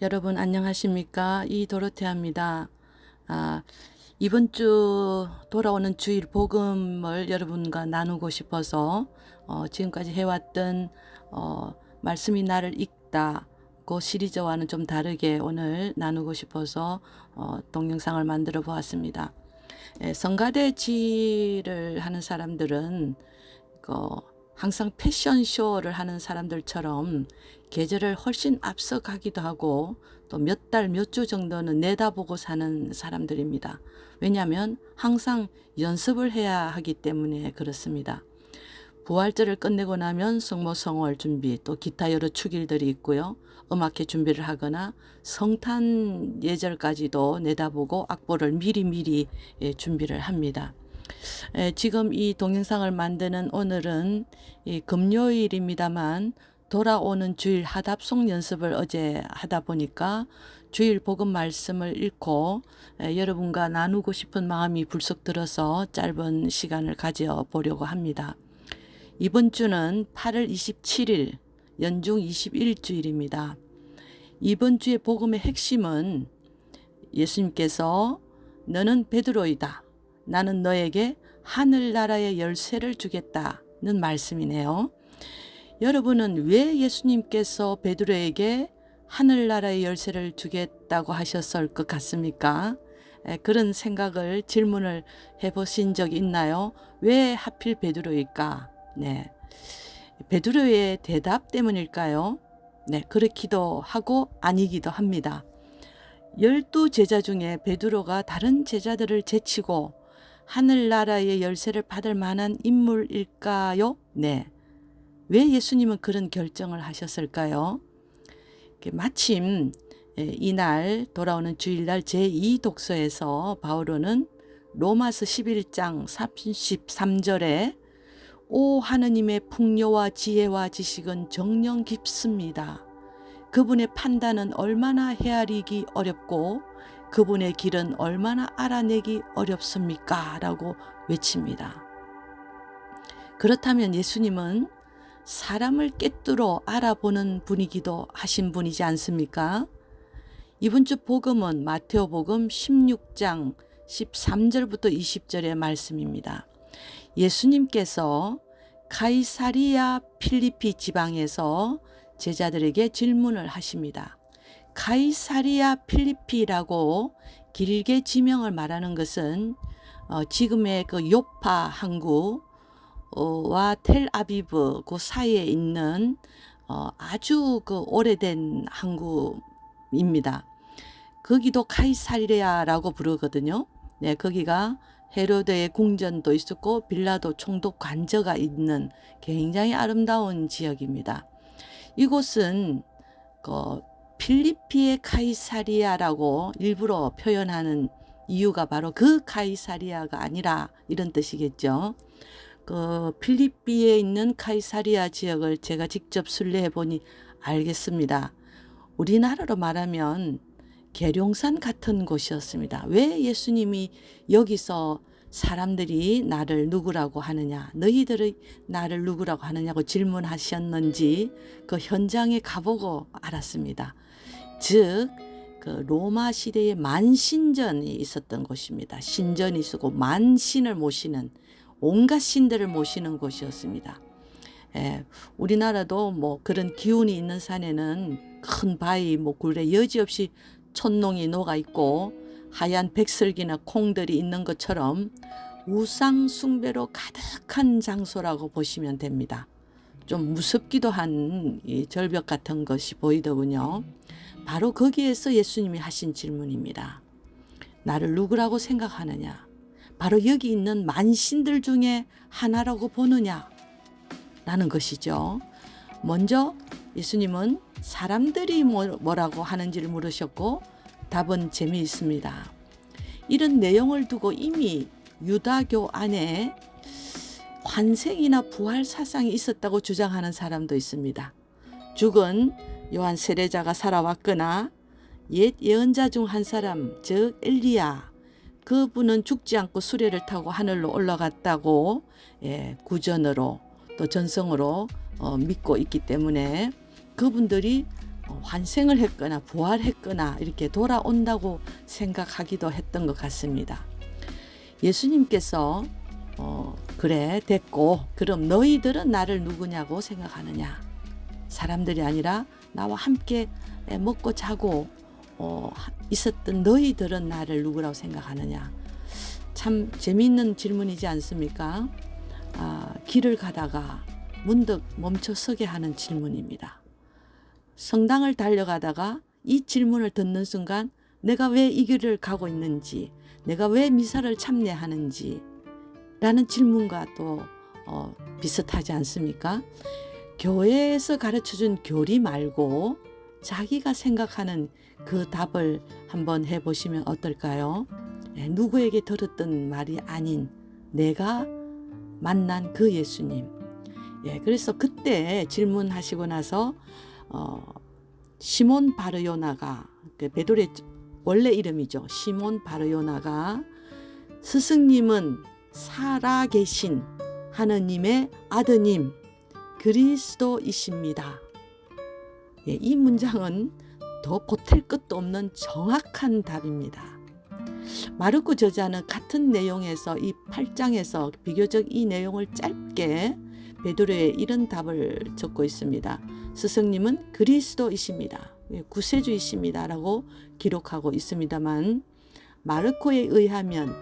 여러분 안녕하십니까? 이 도로테아입니다. 아, 이번 주 돌아오는 주일 복음을 여러분과 나누고 싶어서 어, 지금까지 해왔던 어, 말씀이 나를 읽다 그 시리즈와는 좀 다르게 오늘 나누고 싶어서 어, 동영상을 만들어 보았습니다. 예, 성가대지를 하는 사람들은 그 항상 패션쇼를 하는 사람들처럼 계절을 훨씬 앞서가기도 하고 또 몇 달, 몇 주 정도는 내다보고 사는 사람들입니다. 왜냐하면 항상 연습을 해야 하기 때문에 그렇습니다. 부활절을 끝내고 나면 성모성월 준비, 또 기타 여러 축일들이 있고요. 음악회 준비를 하거나 성탄 예절까지도 내다보고 악보를 미리미리 예, 준비를 합니다. 에, 지금 이 동영상을 만드는 오늘은 이 금요일입니다만 돌아오는 주일 하답송 연습을 어제 하다 보니까 주일 복음 말씀을 읽고 에, 여러분과 나누고 싶은 마음이 불쑥 들어서 짧은 시간을 가져 보려고 합니다. 이번 주는 8월 27일 연중 21주일입니다. 이번 주의 복음의 핵심은 예수님께서 너는 베드로이다. 나는 너에게 하늘나라의 열쇠를 주겠다는 말씀이네요. 여러분은 왜 예수님께서 베드로에게 하늘나라의 열쇠를 주겠다고 하셨을 것 같습니까? 에, 그런 생각을 질문을 해보신 적 있나요? 왜 하필 베드로일까? 네. 베드로의 대답 때문일까요? 네, 그렇기도 하고 아니기도 합니다. 열두 제자 중에 베드로가 다른 제자들을 제치고 하늘나라의 열쇠를 받을 만한 인물일까요? 네. 왜 예수님은 그런 결정을 하셨을까요? 마침 이날 돌아오는 주일날 제2독서에서 바오로는 로마서 11장 33절에 오 하느님의 풍요와 지혜와 지식은 정령 깊습니다. 그분의 판단은 얼마나 헤아리기 어렵고 그분의 길은 얼마나 알아내기 어렵습니까? 라고 외칩니다. 그렇다면 예수님은 사람을 꿰뚫어 알아보는 분이기도 하신 분이지 않습니까? 이번 주 복음은 마테오 복음 16장 13절부터 20절의 말씀입니다. 예수님께서 카이사리아 필리피 지방에서 제자들에게 질문을 하십니다. 카이사리아 필리피라고 길게 지명을 말하는 것은 어, 지금의 그 요파 항구 와 텔아비브 그 사이에 있는 어, 아주 그 오래된 항구입니다. 거기도 카이사리아라고 부르거든요. 네, 거기가 헤로드의 궁전도 있었고 빌라도 총독 관저가 있는 굉장히 아름다운 지역입니다. 이곳은 그 필리피의 카이사리아라고 일부러 표현하는 이유가 바로 그 카이사리아가 아니라 이런 뜻이겠죠. 그 필리피에 있는 카이사리아 지역을 제가 직접 순례해 보니 알겠습니다. 우리나라로 말하면 계룡산 같은 곳이었습니다. 왜 예수님이 여기서 사람들이 나를 누구라고 하느냐, 너희들의 나를 누구라고 하느냐고 질문하셨는지 그 현장에 가보고 알았습니다. 즉, 그 로마 시대에 만신전이 있었던 곳입니다. 신전이 있고 만신을 모시는 온갖 신들을 모시는 곳이었습니다. 예, 우리나라도 뭐 그런 기운이 있는 산에는 큰 바위, 뭐 굴에 여지없이 촌농이 녹아 있고 하얀 백설기나 콩들이 있는 것처럼 우상 숭배로 가득한 장소라고 보시면 됩니다. 좀 무섭기도 한 이 절벽 같은 것이 보이더군요. 바로 거기에서 예수님이 하신 질문입니다. 나를 누구라고 생각하느냐? 바로 여기 있는 만신들 중에 하나라고 보느냐? 라는 것이죠. 먼저 예수님은 사람들이 뭐, 뭐라고 하는지를 물으셨고 답은 재미있습니다. 이런 내용을 두고 이미 유다교 안에 환생이나 부활 사상이 있었다고 주장하는 사람도 있습니다. 죽은 요한 세례자가 살아왔거나 옛 예언자 중 한 사람, 즉 엘리야, 그분은 죽지 않고 수레를 타고 하늘로 올라갔다고 예, 구전으로 또 전성으로 어, 믿고 있기 때문에 그분들이 어, 환생을 했거나 부활했거나 이렇게 돌아온다고 생각하기도 했던 것 같습니다. 예수님께서 어, 그래 됐고 그럼 너희들은 나를 누구냐고 생각하느냐 사람들이 아니라 나와 함께 먹고 자고 어, 있었던 너희들은 나를 누구라고 생각하느냐 참 재미있는 질문이지 않습니까? 아, 길을 가다가 문득 멈춰 서게 하는 질문입니다. 성당을 달려가다가 이 질문을 듣는 순간 내가 왜 이 길을 가고 있는지, 내가 왜 미사를 참내하는지 라는 질문과 또 어, 비슷하지 않습니까? 교회에서 가르쳐 준 교리 말고 자기가 생각하는 그 답을 한번 해보시면 어떨까요? 예, 누구에게 들었던 말이 아닌 내가 만난 그 예수님. 예, 그래서 그때 질문하시고 나서 어, 시몬 바르요나가 그 베드로의 원래 이름이죠. 시몬 바르요나가 스승님은 살아계신 하느님의 아드님 그리스도이십니다. 예, 이 문장은 더 보탤 것도 없는 정확한 답입니다. 마르코 저자는 같은 내용에서 이 8장에서 비교적 이 내용을 짧게 베드로의 이런 답을 적고 있습니다. 스승님은 그리스도이십니다. 예, 구세주이십니다라고 기록하고 있습니다만 마르코에 의하면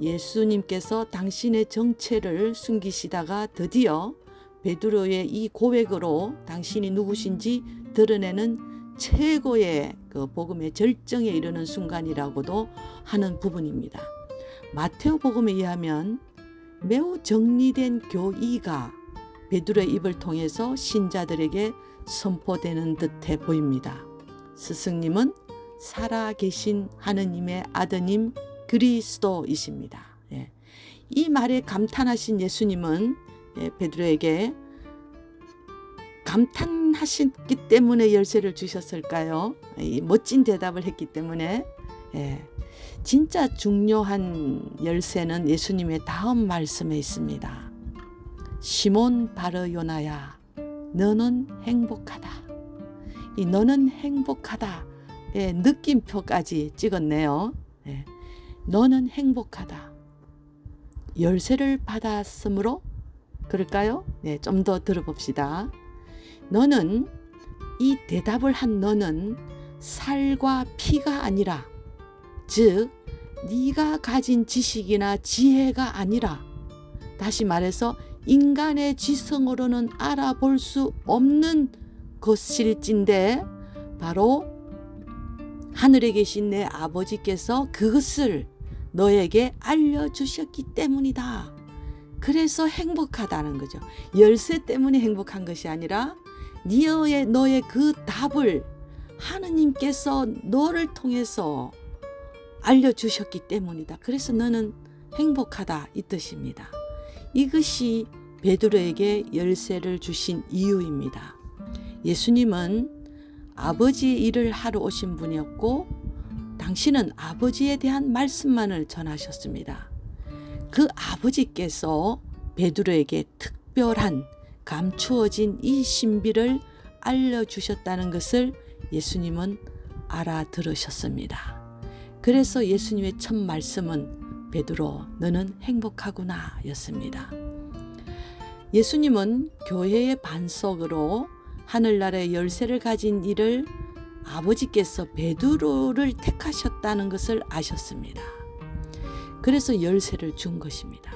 예수님께서 당신의 정체를 숨기시다가 드디어 베드로의 이 고백으로 당신이 누구신지 드러내는 최고의 그 복음의 절정에 이르는 순간이라고도 하는 부분입니다. 마테오 복음에 의하면 매우 정리된 교의가 베드로의 입을 통해서 신자들에게 선포되는 듯해 보입니다. 스승님은 살아계신 하느님의 아드님 그리스도이십니다. 예. 이 말에 감탄하신 예수님은 예, 베드로에게 감탄하셨기 때문에 열쇠를 주셨을까요? 이 멋진 대답을 했기 때문에 예. 진짜 중요한 열쇠는 예수님의 다음 말씀에 있습니다. 시몬 바르요나야, 너는 행복하다. 이 너는 행복하다. 예, 느낌표까지 찍었네요. 예. 너는 행복하다. 열쇠를 받았으므로 그럴까요? 네, 좀 더 들어봅시다. 너는 이 대답을 한 너는 살과 피가 아니라 즉 네가 가진 지식이나 지혜가 아니라 다시 말해서 인간의 지성으로는 알아볼 수 없는 것일진데 바로 하늘에 계신 내 아버지께서 그것을 너에게 알려주셨기 때문이다. 그래서 행복하다는 거죠. 열쇠 때문에 행복한 것이 아니라 너의 너의 그 답을 하느님께서 너를 통해서 알려주셨기 때문이다. 그래서 너는 행복하다 이 뜻입니다. 이것이 베드로에게 열쇠를 주신 이유입니다. 예수님은 아버지의 일을 하러 오신 분이었고 당신은 아버지에 대한 말씀만을 전하셨습니다. 그 아버지께서 베드로에게 특별한 감추어진 이 신비를 알려주셨다는 것을 예수님은 알아들으셨습니다. 그래서 예수님의 첫 말씀은 베드로 너는 행복하구나 였습니다. 예수님은 교회의 반석으로 하늘나라의 열쇠를 가진 이를 아버지께서 베드로를 택하셨다는 것을 아셨습니다. 그래서 열쇠를 준 것입니다.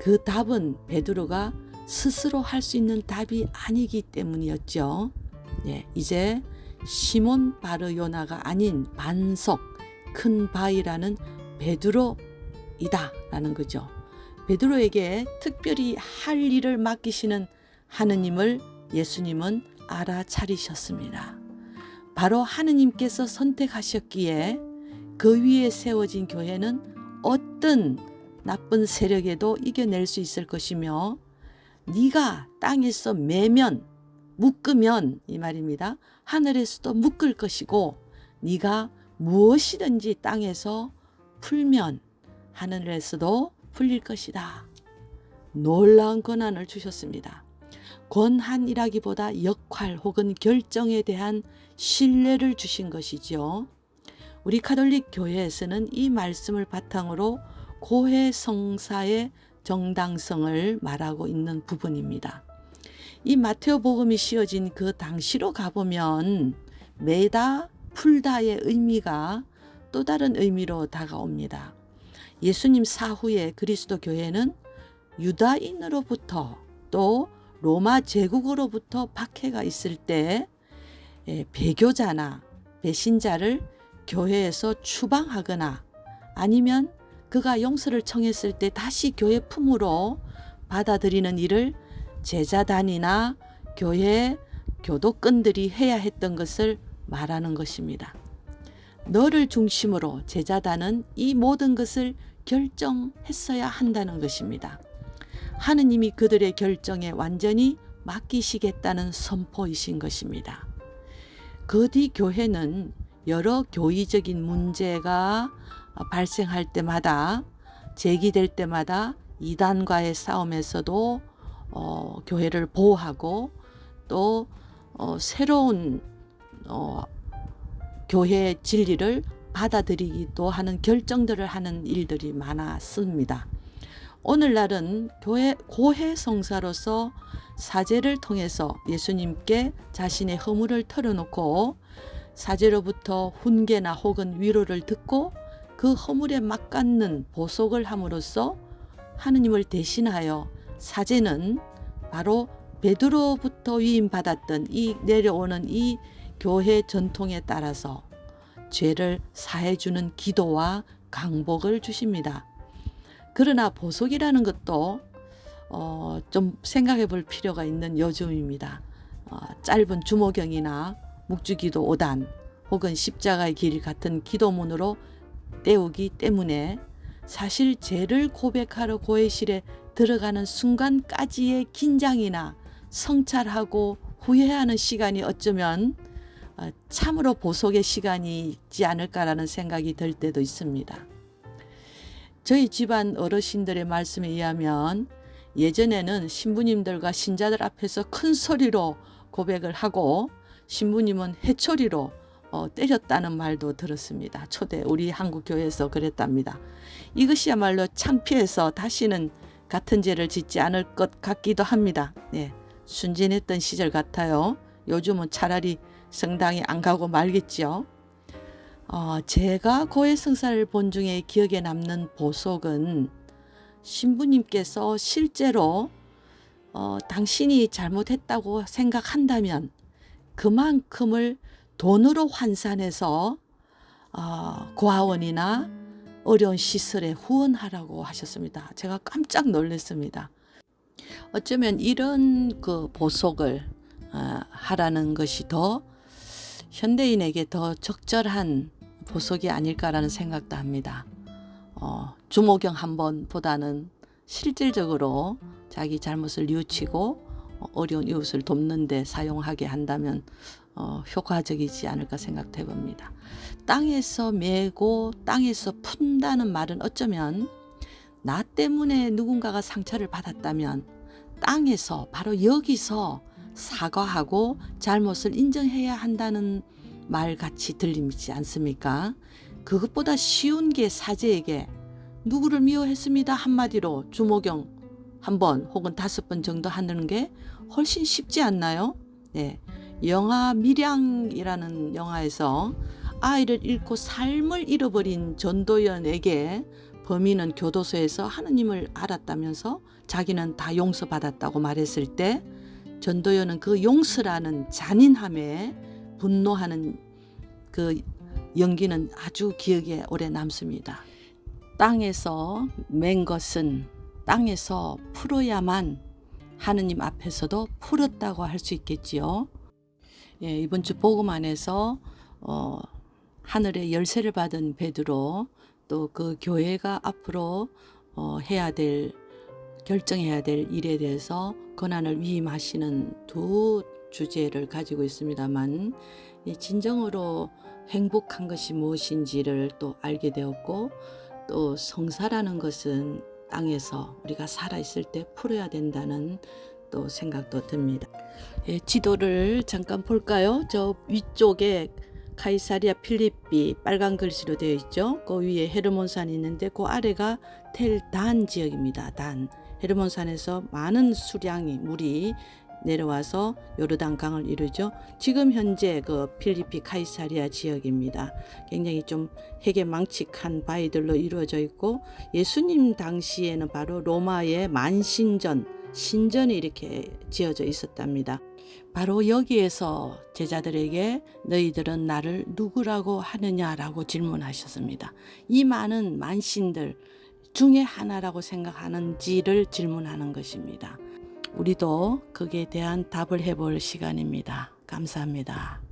그 답은 베드로가 스스로 할 수 있는 답이 아니기 때문이었죠. 예, 이제 시몬 바르요나가 아닌 반석 큰 바위라는 베드로이다라는 거죠. 베드로에게 특별히 할 일을 맡기시는 하느님을 예수님은 알아차리셨습니다. 바로 하느님께서 선택하셨기에 그 위에 세워진 교회는 어떤 나쁜 세력에도 이겨낼 수 있을 것이며 네가 땅에서 매면 묶으면 이 말입니다. 하늘에서도 묶을 것이고 네가 무엇이든지 땅에서 풀면 하늘에서도 풀릴 것이다. 놀라운 권한을 주셨습니다. 권한이라기보다 역할 혹은 결정에 대한 신뢰를 주신 것이죠. 우리 카톨릭 교회에서는 이 말씀을 바탕으로 고해 성사의 정당성을 말하고 있는 부분입니다. 이 마테오 복음이 씌어진 그 당시로 가보면 매다 풀다의 의미가 또 다른 의미로 다가옵니다. 예수님 사후에 그리스도 교회는 유다인으로부터 또 로마 제국으로부터 박해가 있을 때 예, 배교자나 배신자를 교회에서 추방하거나 아니면 그가 용서를 청했을 때 다시 교회 품으로 받아들이는 일을 제자단이나 교회 교도권들이 해야 했던 것을 말하는 것입니다. 너를 중심으로 제자단은 이 모든 것을 결정했어야 한다는 것입니다. 하느님이 그들의 결정에 완전히 맡기시겠다는 선포이신 것입니다. 그 뒤 교회는 여러 교의적인 문제가 발생할 때마다 제기될 때마다 이단과의 싸움에서도 어, 교회를 보호하고 또 어, 새로운 어, 교회의 진리를 받아들이기도 하는 결정들을 하는 일들이 많았습니다. 오늘날은 교회 고해 성사로서 사제를 통해서 예수님께 자신의 허물을 털어놓고 사제로부터 훈계나 혹은 위로를 듣고 그 허물에 막갖는 보속을 함으로써 하느님을 대신하여 사제는 바로 베드로부터 위임 받았던 이 내려오는 이 교회 전통에 따라서 죄를 사해 주는 기도와 강복을 주십니다. 그러나 보속이라는 것도 어, 좀 생각해 볼 필요가 있는 요즘입니다. 어, 짧은 주모경이나 묵주기도 5단 혹은 십자가의 길 같은 기도문으로 때우기 때문에 사실 죄를 고백하러 고해실에 들어가는 순간까지의 긴장이나 성찰하고 후회하는 시간이 어쩌면 어, 참으로 보속의 시간이 있지 않을까라는 생각이 들 때도 있습니다. 저희 집안 어르신들의 말씀에 의하면 예전에는 신부님들과 신자들 앞에서 큰 소리로 고백을 하고 신부님은 해초리로 어, 때렸다는 말도 들었습니다. 초대 우리 한국 교회에서 그랬답니다. 이것이야말로 창피해서 다시는 같은 죄를 짓지 않을 것 같기도 합니다. 네, 순진했던 시절 같아요. 요즘은 차라리 성당에 안 가고 말겠지요. 어, 제가 고해 성사를 본 중에 기억에 남는 보석은 신부님께서 실제로 어, 당신이 잘못했다고 생각한다면 그만큼을 돈으로 환산해서 어, 고아원이나 어려운 시설에 후원하라고 하셨습니다. 제가 깜짝 놀랐습니다. 어쩌면 이런 그 보석을 어, 하라는 것이 더 현대인에게 더 적절한 보석이 아닐까라는 생각도 합니다. 어, 주모경 한 번보다는 실질적으로 자기 잘못을 뉘우치고 어, 어려운 이웃을 돕는데 사용하게 한다면 어, 효과적이지 않을까 생각해 봅니다. 땅에서 메고 땅에서 푼다는 말은 어쩌면 나 때문에 누군가가 상처를 받았다면 땅에서 바로 여기서 사과하고 잘못을 인정해야 한다는 말 같이 들리지 않습니까? 그것보다 쉬운 게 사제에게 누구를 미워했습니다 한마디로 주모경 한 번 혹은 다섯 번 정도 하는 게 훨씬 쉽지 않나요? 네. 영화 미량이라는 영화에서 아이를 잃고 삶을 잃어버린 전도연에게 범인은 교도소에서 하느님을 알았다면서 자기는 다 용서받았다고 말했을 때 전도연은 그 용서라는 잔인함에 분노하는 그 연기는 아주 기억에 오래 남습니다. 땅에서 맨 것은 땅에서 풀어야만 하느님 앞에서도 풀었다고 할 수 있겠지요. 예, 이번 주 복음 안에서 어, 하늘의 열쇠를 받은 베드로 또 그 교회가 앞으로 어, 해야 될 결정해야 될 일에 대해서 권한을 위임하시는 두 주제를 가지고 있습니다만 진정으로 행복한 것이 무엇인지를 또 알게 되었고 또 성사라는 것은 땅에서 우리가 살아있을 때 풀어야 된다는 또 생각도 듭니다. 예, 지도를 잠깐 볼까요? 저 위쪽에 카이사리아 필리피 빨간 글씨로 되어 있죠. 그 위에 헤르몬산이 있는데 그 아래가 텔 단 지역입니다. 단 헤르몬산에서 많은 수량이 물이 내려와서 요르단 강을 이루죠. 지금 현재 그 필리피 카이사리아 지역입니다. 굉장히 좀 핵에 망측한 바위들로 이루어져 있고 예수님 당시에는 바로 로마의 만신전 신전이 이렇게 지어져 있었답니다. 바로 여기에서 제자들에게 너희들은 나를 누구라고 하느냐라고 질문하셨습니다. 이 많은 만신들 중에 하나라고 생각하는지를 질문하는 것입니다. 우리도 거기에 대한 답을 해볼 시간입니다. 감사합니다.